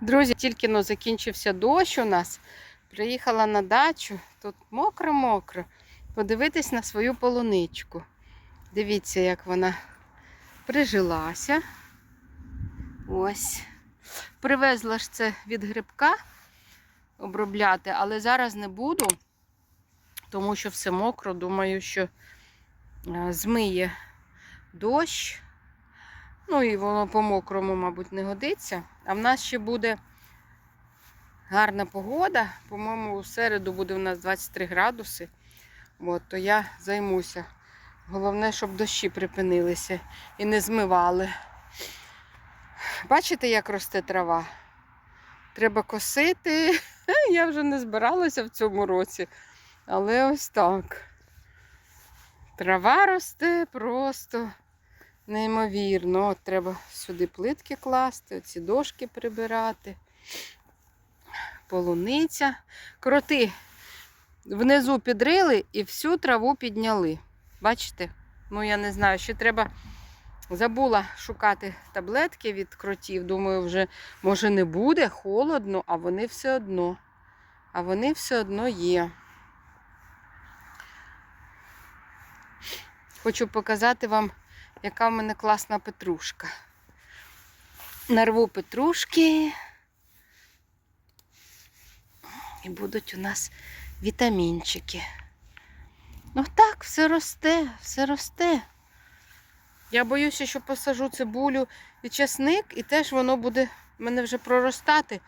Друзі, тільки но закінчився дощ у нас. Приїхала на дачу. Тут мокро-мокро. Подивитись на свою полуничку. Дивіться, як вона прижилася. Ось. Привезла ж це від грибка обробляти, але зараз не буду, тому що все мокро. Думаю, що е, змиє дощ. Ну і воно по мокрому, мабуть, не годиться. А в нас ще буде гарна погода. По-моєму, у середу буде у нас 23 градуси. От, то я займуся. Головне, щоб дощі припинилися і не змивали. Бачите, як росте трава? Треба косити. Я вже не збиралася в цьому році. Але ось так. Трава росте просто неймовірно. От треба сюди плитки класти, ці дошки прибирати. Полуниця. Кроти внизу підрили і всю траву підняли. Бачите? Ну, я не знаю, ще треба. Забула шукати таблетки від кротів. Думаю, вже може не буде холодно, а вони все одно. А вони все одно є. Хочу показати вам, яка в мене класна петрушка. Нарву петрушки. І будуть у нас вітамінчики. Ну так, все росте, все росте. Я боюся, що посажу цибулю і часник, і теж воно буде в мене вже проростати.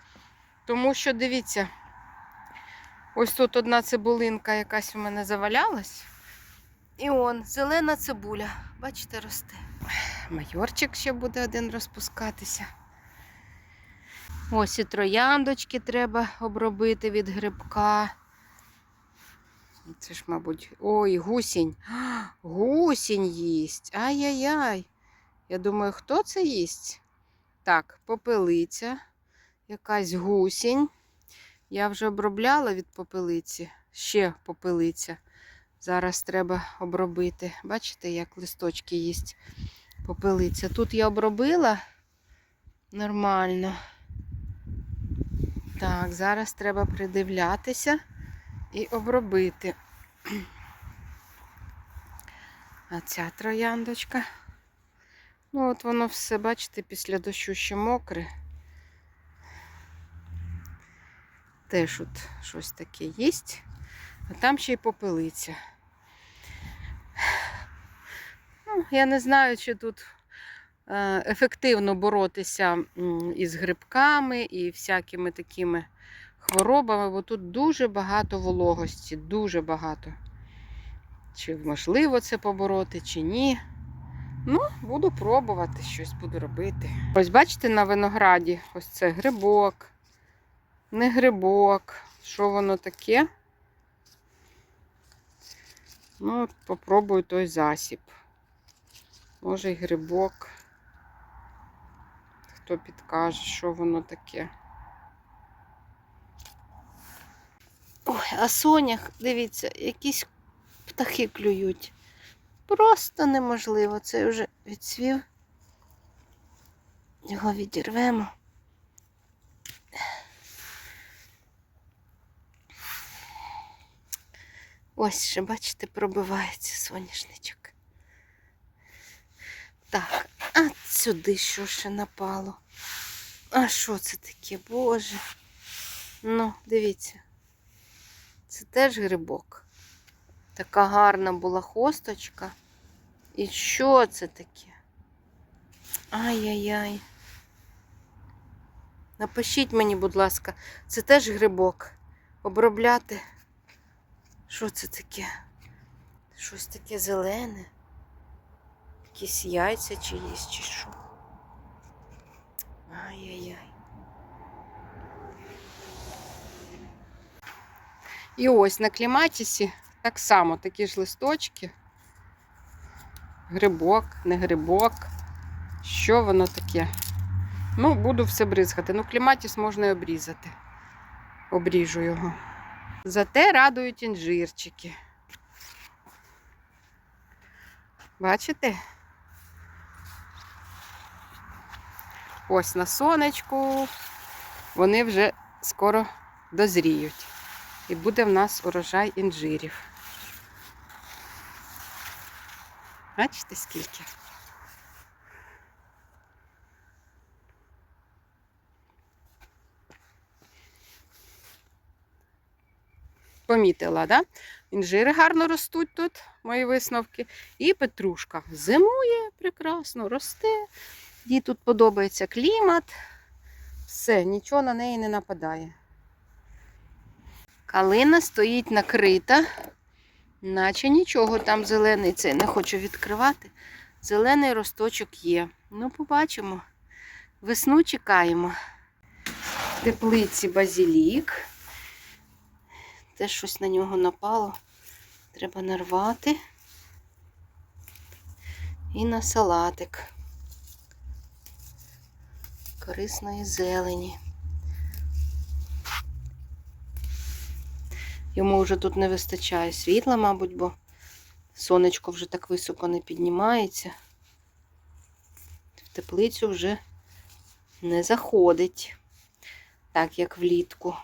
Тому що, дивіться, ось тут одна цибулинка якась у мене завалялась. І он, зелена цибуля, бачите, росте. Майорчик ще буде один розпускатися. Ось і трояндочки треба обробити від грибка. Це ж, мабуть, ой, гусінь. Гусінь їсть. Ай-яй-яй. Я думаю, хто це їсть? Так, попелиця, якась гусінь. Я вже обробляла від попелиці. Ще попелиця. Зараз треба обробити. Бачите, як листочки їсть попелиця. Тут я обробила нормально. Так, зараз треба придивлятися і обробити. А ця трояндочка. Ну, от воно все, бачите, після дощу ще мокре. Теж от щось таке їсть. А там ще й попелиця. Ну, я не знаю, чи тут е, ефективно боротися із грибками і всякими такими хворобами, бо тут дуже багато вологості, дуже багато. Чи можливо це побороти, чи ні. Ну, буду пробувати, щось буду робити. Ось бачите, на винограді ось це грибок, не грибок. Що воно таке? Ну, попробую той засіб. Може й грибок. Хто підкаже, що воно таке. Ой, а сонях, дивіться, якісь птахи клюють. Просто неможливо. Це вже відсвів. Його відірвемо. Ось ще, бачите, пробивається соняшничок. Так, а сюди що ще напало? А що це таке, Боже? Ну, дивіться. Це теж грибок. Така гарна була хосточка. І що це таке? Ай-яй-яй. Напишіть мені, будь ласка, це теж грибок. Обробляти. Що це таке? Щось таке зелене. Якісь яйця чиїсь, чи що. Ай-яй-яй. І ось на кліматісі так само такі ж листочки. Грибок, не грибок. Що воно таке? Ну, буду все бризгати. Ну, кліматіс можна і обрізати. Обріжу його. Зате радують інжирчики. Бачите? Ось на сонечку. вони вже скоро дозріють. І буде в нас урожай інжирів. Бачите, скільки? Помітила, да? Інжири гарно ростуть тут, мої висновки. І петрушка зимує прекрасно, росте. Їй тут подобається клімат. Все, нічого на неї не нападає. Калина стоїть накрита, наче нічого там зелений. Цей не хочу відкривати. Зелений росточок є. Ну, побачимо. Весну чекаємо. В теплиці базілік. Теж щось на нього напало. Треба нарвати. І на салатик. Корисної зелені. Йому вже тут не вистачає світла, мабуть, бо сонечко вже так високо не піднімається. В теплицю вже не заходить, так як влітку.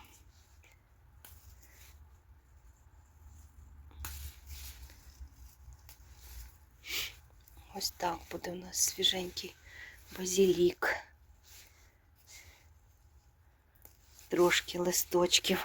Ось так буде у нас свіженький базілік. Трошки листочків.